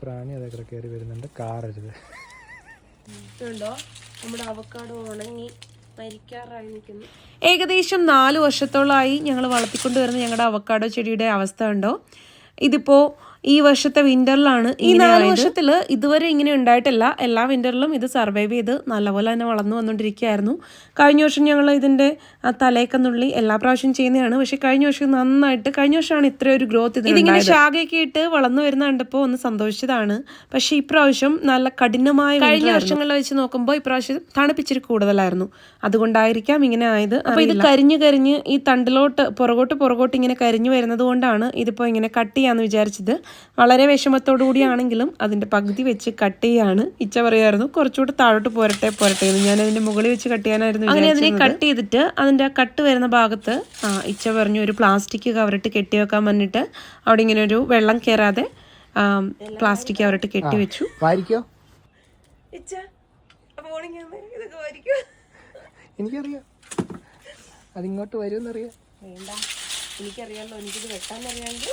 പ്രാണി അതൊക്കെ കയറി വരുന്നുണ്ട്. കാറരുത് ഉണ്ടോ നമ്മുടെ അവക്കാട് ഉണങ്ങി ഏകദേശം നാല് വർഷത്തോളമായി ഞങ്ങൾ വളർത്തിക്കൊണ്ടുവരുന്ന ഞങ്ങളുടെ അവക്കാടോ ചെടിയുടെ അവസ്ഥ ഉണ്ടോ ഇതിപ്പോ ഈ വർഷത്തെ വിന്ററിലാണ് ഈ നാല് വർഷത്തിൽ ഇതുവരെ ഇങ്ങനെ ഉണ്ടായിട്ടില്ല. എല്ലാ വിന്ററിലും ഇത് സർവൈവ് ചെയ്ത് നല്ലപോലെ തന്നെ വളർന്നു വന്നുകൊണ്ടിരിക്കുകയായിരുന്നു കഴിഞ്ഞ വർഷം ഞങ്ങൾ ഇതിന്റെ തലേക്കെന്നുള്ളി തലയൊക്കെ നുള്ളി എല്ലാ പ്രാവശ്യം ചെയ്യുന്നതാണ്. പക്ഷെ കഴിഞ്ഞ വർഷം നന്നായിട്ട് കഴിഞ്ഞ വർഷമാണ് ഇത്ര ഒരു ഗ്രോത്ത് ഇതിങ്ങനെ ശാഖയൊക്കെ ഇട്ട് വളർന്നു വരുന്ന കണ്ടപ്പോൾ ഒന്ന് സന്തോഷിച്ചതാണ്. പക്ഷേ ഇപ്രാവശ്യം നല്ല കഠിനമായ കഴിഞ്ഞ വർഷങ്ങളിൽ വെച്ച് നോക്കുമ്പോൾ ഇപ്രാവശ്യം തണുപ്പിച്ചിരി കൂടുതലായിരുന്നു. അതുകൊണ്ടായിരിക്കാം ഇങ്ങനെ ആയത്. അപ്പോൾ ഇത് കരിഞ്ഞ് കരിഞ്ഞ് ഈ തണ്ടിലോട്ട് പുറകോട്ട് പുറകോട്ട് ഇങ്ങനെ കരിഞ്ഞു വരുന്നത് കൊണ്ടാണ് ഇതിപ്പോൾ ഇങ്ങനെ കട്ട് ചെയ്യാമെന്ന് വിചാരിച്ചത്. വളരെ വിഷമത്തോടു കൂടിയാണെങ്കിലും അതിന്റെ പകുതി വെച്ച് കട്ട് ചെയ്യാണ്. ഇച്ച പറയുമായിരുന്നു കുറച്ചുകൂടെ താഴോട്ട് പോരട്ടെ പോരട്ടെ എന്ന് ഞാൻ അതിന്റെ മുകളിൽ വെച്ച് കട്ട് ചെയ്യാനായിരുന്നു അങ്ങനെ അതിനെ കട്ട് ചെയ്തിട്ട് അതിന്റെ കട്ട് വരുന്ന ഭാഗത്ത് ആ ഇച്ച പറഞ്ഞു ഒരു പ്ലാസ്റ്റിക് കവറിട്ട് കെട്ടി വെക്കാൻ പറഞ്ഞിട്ട് അവിടെ ഇങ്ങനെ ഒരു വെള്ളം കയറാതെ പ്ലാസ്റ്റിക് കവറിട്ട് കെട്ടി വെച്ചു. വാരിക്കോ? ഇച്ച മോർണിംഗ് ഇതൊക്കെ വരിക്കും? എനിക്കറിയാം. അതിങ്ങോട്ട് വരുമെന്നറിയാം. വേണ്ട. എനിക്കറിയാമല്ലോ എനിക്കിത് വെട്ടാൻ അറിയാമെങ്കിൽ